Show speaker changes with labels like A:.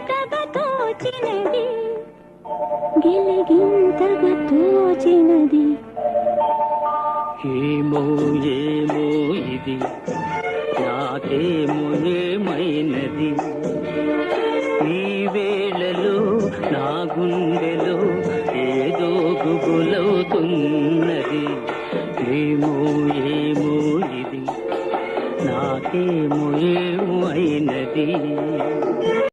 A: గెలిగింతగా తోచినది గెలిగింతగా తోచినది
B: ఏమో ఏమో ఇది. నాకేమో ఏమైనది. ఈ వేళలో నా గుండెలో ఏదో గుగులవుతున్నది ఏమో ఏమో ఇది. నాకేమో ఏమో అయినది.